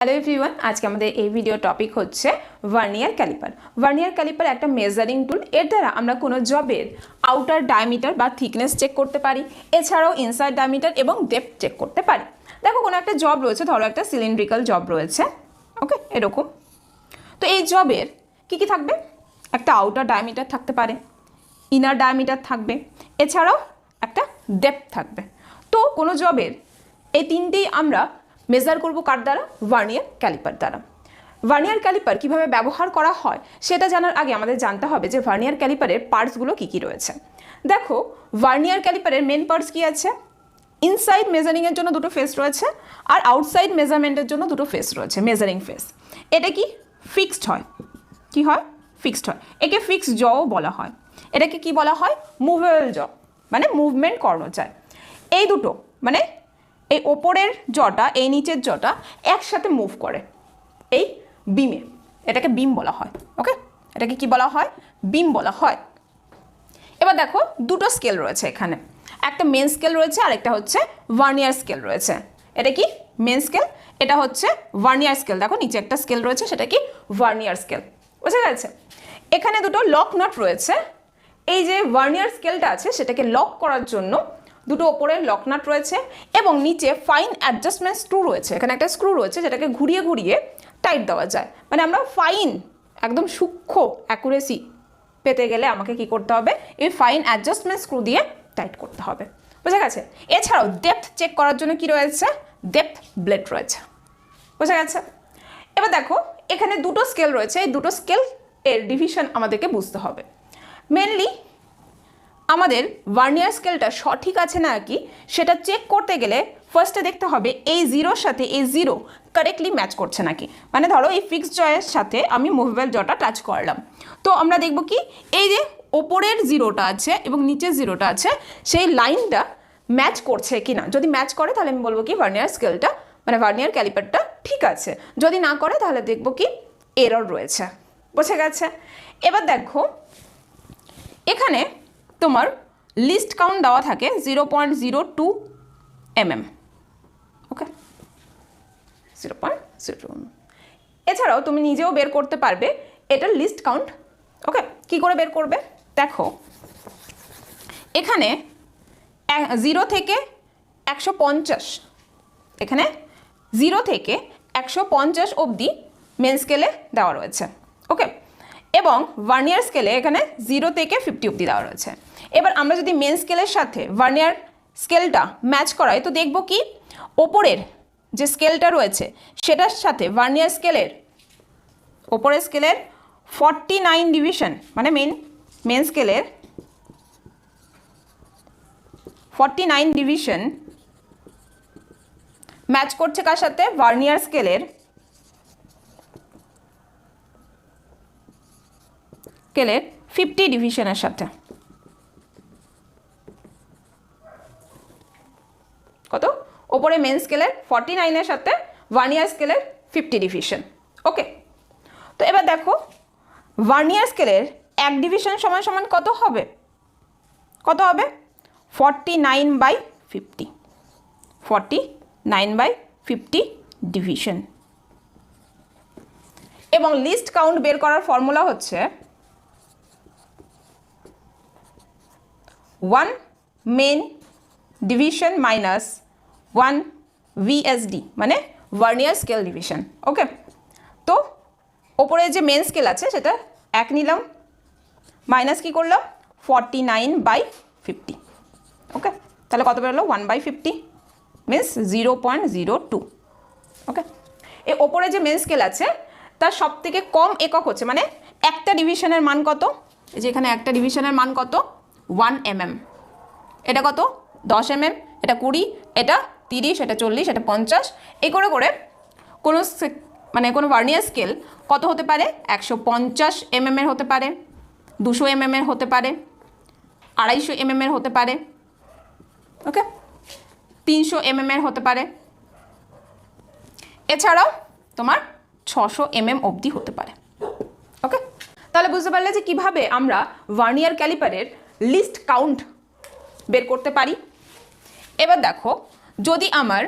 Hello everyone আজকে আমাদের এই ভিডিও টপিক হচ্ছে ভার্নিয়ার ক্যালিপার ভার্নিয়ার ক্যালিপার একটা মেজারিং টুল এর দ্বারা আমরা কোনো জবের আউটার ডায়ামিটার বা থিকনেস চেক করতে পারি, এছাড়াও ইনসাইড ডায়ামিটার এবং ডেপথ চেক করতে পারি। দেখো, কোনো একটা জব রয়েছে, ধরো একটা সিলিন্ড্রিক্যাল জব রয়েছে ওকে এরকম। তো এই জবের কি কি থাকবে? একটা আউটার ডায়ামিটার থাকতে পারে ইনার ডায়ামিটার থাকবে, এছাড়াও একটা ডেপথ থাকবে। তো কোনো জবের এই তিনটেই আমরা মেজার করব কার দ্বারা? ভার্নিয়ার ক্যালিপার দ্বারা। ভার্নিয়ার ক্যালিপার কীভাবে ব্যবহার করা হয়, সেটা জানার আগে আমাদের জানতে হবে যে ভার্নিয়ার ক্যালিপারের পার্টসগুলো কী কী রয়েছে। দেখো ভার্নিয়ার ক্যালিপারের মেন পার্টস কী আছে? ইনসাইড মেজারিংয়ের জন্য দুটো ফেস রয়েছে, আর আউটসাইড মেজারমেন্টের জন্য দুটো ফেস রয়েছে মেজারিং ফেস এটা কি? ফিক্সড হয়। কি হয়? ফিক্সড হয়। একে ফিক্সড জও বলা হয়। এটাকে কি বলা হয়? মুভেবল জ মানে মুভমেন্ট করানো যায় এই দুটো মানে এই ওপরের জটা, এই নিচের জটা একসাথে মুভ করে। এই বিমে, এটাকে বিম বলা হয় ওকে এটাকে কি বলা হয়? বিম বলা হয়। এবার দেখো, দুটো স্কেল রয়েছে এখানে। একটা মেন স্কেল রয়েছে আর একটা হচ্ছে ভার্নিয়ার স্কেল রয়েছে। এটা কি? মেন স্কেল এটা হচ্ছে ভার্নিয়ার স্কেল দেখো, নিচে একটা স্কেল রয়েছে, সেটা কি? ভার্নিয়ার স্কেল বুঝা গেছে? এখানে দুটো লক নট রয়েছে। এই যে ভার্নিয়ার স্কেলটা আছে, সেটাকে লক করার জন্য দুটো ওপরে লক নাট রয়েছে এবং নিচে ফাইন অ্যাডজাস্টমেন্ট স্ক্রু রয়েছে। এখানে একটা স্ক্রু রয়েছে যেটাকে ঘুরিয়ে ঘুরিয়ে টাইট দেওয়া যায়। মানে আমরা ফাইন একদম সূক্ষ্ম অ্যাকুরেসি পেতে গেলে আমাকে কি করতে হবে? এই ফাইন অ্যাডজাস্টমেন্ট স্ক্রু দিয়ে টাইট করতে হবে। বোঝা গেছে? এছাড়াও ডেপথ চেক করার জন্য কি রয়েছে? ডেপথ ব্লেড রয়েছে। বোঝা গেছে? এবার দেখো, এখানে দুটো স্কেল রয়েছে। এই দুটো স্কেল এর ডিভিশন আমাদেরকে বুঝতে হবে। মেনলি আমাদের ভার্নিয়ার স্কেলটা সঠিক আছে না কি, সেটা চেক করতে গেলে ফার্স্টে দেখতে হবে এই জিরোর সাথে এই জিরো কারেক্টলি ম্যাচ করছে নাকি। মানে ধরো এই ফিক্সড জয়ের সাথে আমি মুভেবল জটা টাচ করলাম। তো আমরা দেখব কি, এই যে ওপরের জিরোটা আছে এবং নিচের জিরোটা আছে, সেই লাইনটা ম্যাচ করছে কি না যদি ম্যাচ করে তাহলে আমি বলব কি ভার্নিয়ার স্কেলটা মানে ভার্নিয়ার ক্যালিপারটা ঠিক আছে। যদি না করে তাহলে দেখব কি এরর রয়েছে। বোঝা গেছে? এবার দেখো, এখানে তোমার লিস্ট কাউন্ট দেওয়া থাকে zero point zero two mm okay zero point zero two এছাড়াও তুমি নিজেও বের করতে পারবে এটার লিস্ট কাউন্ট ওকে কি করে বের করবে? দেখো, এখানে জিরো থেকে একশো পঞ্চাশ, এখানে জিরো থেকে একশো পঞ্চাশ অবধি মেন স্কেলে দেওয়া রয়েছে ওকে এবং ভার্নিয়ার স্কেলে এখানে জিরো থেকে ফিফটি অবধি দেওয়া রয়েছে। এবার আমরা যদি মেন স্কেলের সাথে ভার্নিয়ার স্কেলটা ম্যাচ করাই, তো দেখব কি? ওপরের যে স্কেলটা রয়েছে, সেটার সাথে ভার্নিয়ার স্কেলের ওপরের স্কেলের ফর্টি নাইন ডিভিশন মানে মেন মেন স্কেলের ফর্টি নাইন ডিভিশন ম্যাচ করছে কার সাথে? ভার্নিয়ার স্কেলের স্কেলের ফিফটি ডিভিশনের সাথে। কত? ওপরে মেন স্কেলের ফর্টি নাইনের সাথে ভার্নিয়ার স্কেলের ফিফটি ডিভিশন ওকে তো এবার দেখো ভার্নিয়ার স্কেলের এক ডিভিশন সমান সমান কত হবে? কত হবে? Forty nine by fifty forty nine by fifty division এবং লিস্ট কাউন্ট বের করার ফর্মুলা হচ্ছে one main division minus one VSD মানে ভার্নিয়ার স্কেল ডিভিশন ওকে তো ওপরে যে মেন স্কেল আছে, সেটা এক নিলাম মাইনাস কী করলাম? Forty nine by fifty okay তাহলে কত বেরোলো? One by fifty means zero point zero two okay এ ওপরে যে মেন স্কেল আছে, তার সব থেকে কম একক হচ্ছে মানে একটা ডিভিশনের মান কত? যে এখানে একটা ডিভিশনের মান কত? ওয়ান এমএম এটা কত? দশ এমএম এটা কুড়ি, এটা তিরিশ, এটা চল্লিশ, এটা পঞ্চাশ, এই করে করে কোনো মানে কোনো ভার্নিয়ার স্কেল কত হতে পারে? একশো পঞ্চাশ এমএমের হতে পারে, দুশো এমএমের হতে পারে, আড়াইশো এমএমের হতে পারে ওকে তিনশো এমএমের হতে পারে। এছাড়াও তোমার ছশো এমএম অবধি হতে পারে ওকে তাহলে বুঝতে পারলে যে কীভাবে আমরা ভার্নিয়ার ক্যালিপারের লিস্ট কাউন্ট বের করতে পারি? এবার দেখো, যদি আমার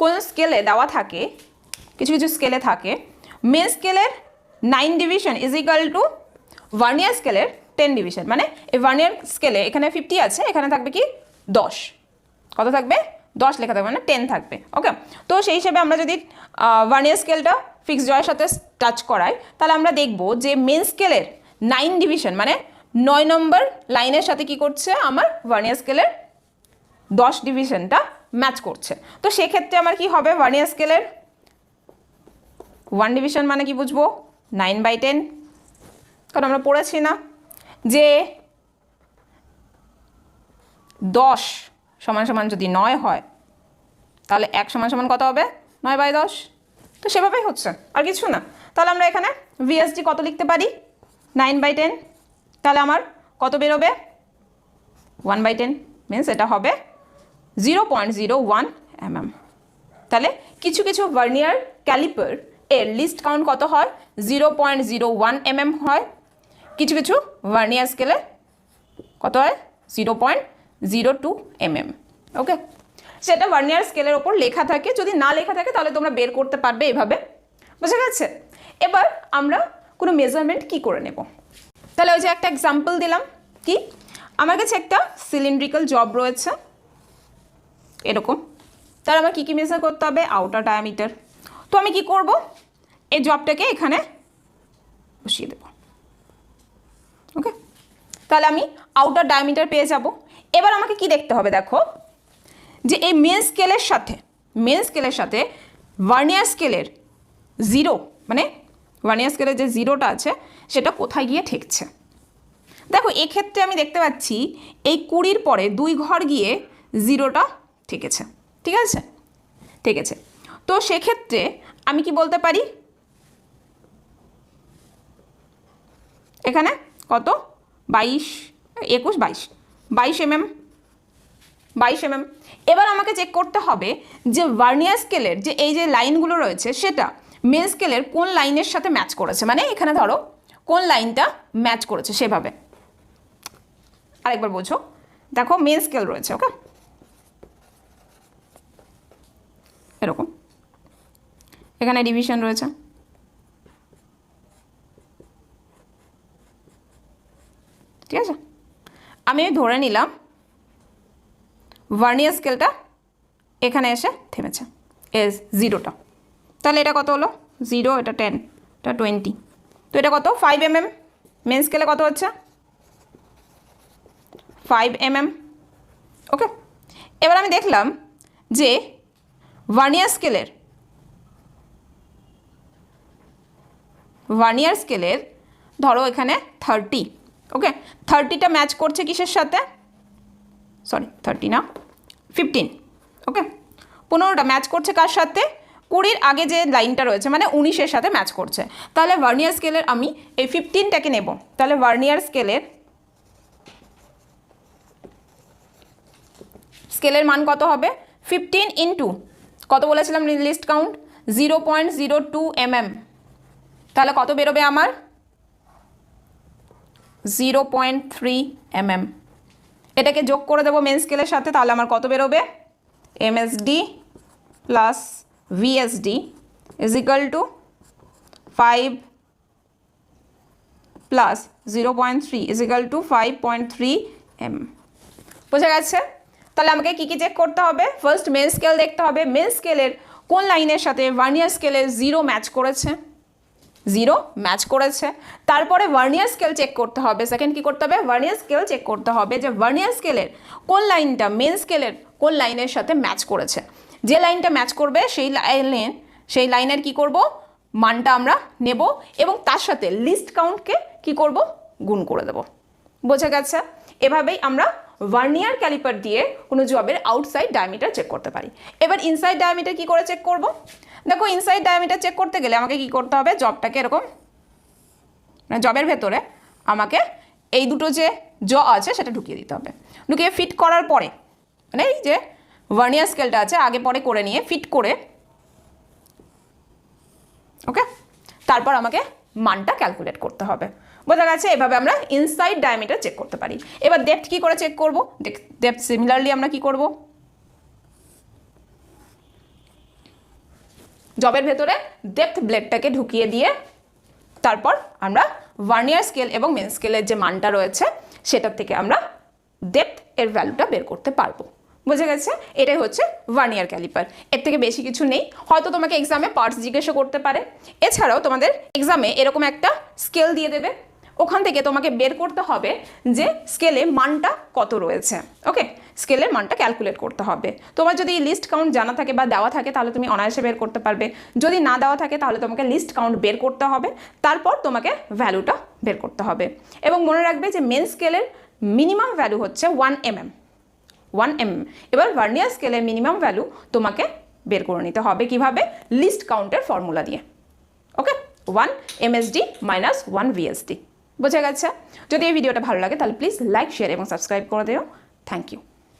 কোনো স্কেলে দেওয়া থাকে, কিছু কিছু স্কেলে থাকে মেন স্কেলের nine division is equal to vernier স্কেলের টেন ডিভিশন মানে এই ভার্নিয়ার স্কেলে এখানে ফিফটি আছে, এখানে থাকবে কি দশ। কত থাকবে? দশ লেখা থাকবে মানে টেন থাকবে ওকে তো সেই হিসেবে আমরা যদি ভার্নিয়ার স্কেলটা ফিক্স জয়ের সাথে টাচ করাই, তাহলে আমরা দেখব যে মেন স্কেলের নাইন ডিভিশন মানে নয় নম্বর লাইনের সাথে কি করছে আমার ভার্নিয়ার স্কেলের দশ ডিভিশনটা ম্যাচ করছে। তো সেক্ষেত্রে আমার কি হবে? ভার্নিয়ার স্কেলের ওয়ান ডিভিশন মানে কি বুঝব? নাইন বাই টেন কারণ আমরা পড়েছি না যে দশ সমান সমান যদি নয় হয়, তাহলে এক সমান সমান কত হবে? নয় বাই দশ। তো সেভাবেই হচ্ছে, আর কিছু না। তাহলে আমরা এখানে ভিএসডি কত লিখতে পারি? নাইন বাই টেন তাহলে আমার কত বেরোবে? ওয়ান বাই টেন মিনস এটা হবে zero point zero one mm তাহলে কিছু কিছু ভার্নিয়ার ক্যালিপার এর লিস্ট কাউন্ট কত হয়? Zero point zero one mm হয়। কিছু কিছু ভার্নিয়ার স্কেলে কত হয়? Zero point zero two mm okay সেটা ভার্নিয়ার স্কেলের ওপর লেখা থাকে। যদি না লেখা থাকে, তাহলে তোমরা বের করতে পারবে এভাবে। বুঝা গেছে? এবার আমরা কোনো মেজারমেন্ট কি করে নেব? তাহলে ওই যে একটা এক্সাম্পল দিলাম। কি? আমার কাছে একটা সিলিন্ড্রিক্যাল জব রয়েছে। এরকম। তার আমার কী কী মেজার করতে হবে? আউটার ডায়ামিটার তো আমি কি করব? এই জবটাকে এখানে বসিয়ে দেব। ওকে তাহলে আমি আউটার ডায়ামিটার পেয়ে যাব। এবার আমাকে কি দেখতে হবে দেখো? যে এই মেন স্কেলের সাথে মেন স্কেলের সাথে ভার্নিয়ার স্কেলের জিরো মানে ভার্নিয়ার স্কেলের যে জিরোটা আছে, সেটা কোথায় গিয়ে ঠেকছে? দেখো, এক্ষেত্রে আমি দেখতে পাচ্ছি, এই কুড়ির পরে দুই ঘর গিয়ে জিরোটা ঠেকেছে ঠিক আছে? ঠিক আছে। তো সেক্ষেত্রে আমি কি বলতে পারি? এখানে কত? বাইশ, একুশ, বাইশ। বাইশ এমএম বাইশ এমএম। এবার আমাকে চেক করতে হবে যে ভার্নিয়ার স্কেলের যে এই যে লাইনগুলো রয়েছে, সেটা মেন স্কেলের কোন লাইনের সাথে ম্যাচ করেছে? মানে এখানে ধরো, কোন লাইনটা ম্যাচ করেছে সেভাবে। আরেকবার বোঝো। দেখো মেন স্কেল রয়েছে ওকে এরকম। এখানে ডিভিশন রয়েছে। ঠিক আছে? আমি ধরে নিলাম ভার্নিয়ার স্কেলটা এখানে এসে থেমেছে। এস জিরোটা তাহলে এটা কত হলো? জিরো এটা টেন এটা টোয়েন্টি তো এটা কত? ফাইভ এম এম মেন স্কেলে কত হচ্ছে? ফাইভ এম এম ওকে এবার আমি দেখলাম যে ভার্নিয়ার স্কেলের ভার্নিয়ার স্কেলের ধরো এখানে থার্টি ওকে থার্টিটা ম্যাচ করছে কিসের সাথে? সরি থার্টি না ফিফটিন ওকে পনেরোটা ম্যাচ করছে কার সাথে? কুড়ির আগে যে লাইনটা রয়েছে মানে উনিশের সাথে ম্যাচ করছে। তাহলে ভার্নিয়ার স্কেলের আমি এই ফিফটিনটাকে নেব। তাহলে ভার্নিয়ার স্কেলের স্কেলের মান কত হবে? ফিফটিন ইন্টু কত বলেছিলাম least count zero point zero two mm তাহলে কত বেরোবে আমার? জিরো পয়েন্ট থ্রি এমএম এটাকে যোগ করে দেবো মেন স্কেলের সাথে, তাহলে আমার কত বেরোবে? MSD plus VSD is equal to five plus zero point three is equal to five point three M বোঝা গেছে? তাহলে আমাকে কী কী চেক করতে হবে? ফার্স্ট মেন স্কেল দেখতে হবে। মেন স্কেলের কোন লাইনের সাথে ভার্নিয়ার স্কেলের জিরো ম্যাচ করেছে? জিরো ম্যাচ করেছে। তারপরে ভার্নিয়ার স্কেল চেক করতে হবে। সেকেন্ড কি করতে হবে? ভার্নিয়ার স্কেল চেক করতে হবে যে ভার্নিয়ার স্কেলের কোন লাইনটা মেন স্কেলের কোন লাইনের সাথে ম্যাচ করেছে? যে লাইনটা ম্যাচ করবে, সেই লাইনে সেই লাইনের কি করব? মানটা আমরা নেব এবং তার সাথে লিস্ট কাউন্টকে কি করব? গুণ করে দেব। বোঝা গেছে? এভাবেই আমরা ভার্নিয়ার ক্যালিপার দিয়ে কোনো জবের আউটসাইড ডায়ামিটার চেক করতে পারি। এবার ইনসাইড ডায়ামিটার কি করে চেক করব? দেখো ইনসাইড ডায়ামিটার চেক করতে গেলে আমাকে কি করতে হবে? জবটাকে এরকম মানে জবের ভেতরে আমাকে এই দুটো যে জ আছে সেটা ঢুকিয়ে দিতে হবে। ঢুকিয়ে ফিট করার পরে মানে এই যে ভার্নিয়ার স্কেলটা আছে, আগে পরে করে নিয়ে ফিট করে ওকে তারপর আমাকে মানটা ক্যালকুলেট করতে হবে। বোঝা গেছে, এভাবে আমরা ইনসাইড ডায়ামিটার চেক করতে পারি। এবার ডেপথ কি করে চেক করব? ডেপথ সিমিলারলি আমরা কি করব? জবের ভেতরে ডেপথ ব্লেডটাকে ঢুকিয়ে দিয়ে তারপর আমরা ভার্নিয়ার স্কেল এবং মেন স্কেলের যে মানটা রয়েছে, সেটার থেকে আমরা ডেপথ এর ভ্যালুটা বের করতে পারব। বুঝে গেছে? এটাই হচ্ছে ভার্নিয়ার ক্যালিপার এর থেকে বেশি কিছু নেই। হয়তো তোমাকে এক্সামে পার্টস জিজ্ঞাসা করতে পারে। এছাড়াও তোমাদের এক্সামে এরকম একটা স্কেল দিয়ে দেবে। ওখান থেকে তোমাকে বের করতে হবে যে স্কেলে মানটা কত রয়েছে ওকে স্কেলের মানটা ক্যালকুলেট করতে হবে। তোমার যদি লিস্ট কাউন্ট জানা থাকে বা দেওয়া থাকে, তাহলে তুমি অনায়াসে বের করতে পারবে। যদি না দেওয়া থাকে, তাহলে তোমাকে লিস্ট কাউন্ট বের করতে হবে। তারপর তোমাকে ভ্যালুটা বের করতে হবে। এবং মনে রাখবে যে মেন স্কেলের মিনিমাম ভ্যালু হচ্ছে ওয়ান এমএম ওয়ান এম এবার ভার্নিয়ার স্কেলের মিনিমাম ভ্যালু তোমাকে বের করে নিতে হবে কীভাবে? লিস্ট কাউন্টের ফর্মুলা দিয়ে okay one MSD minus one VSD বোঝা গেছে। যদি এই ভিডিওটা ভালো লাগে, তাহলে প্লিজ লাইক শেয়ার এবং সাবস্ক্রাইব করে দিও। Thank you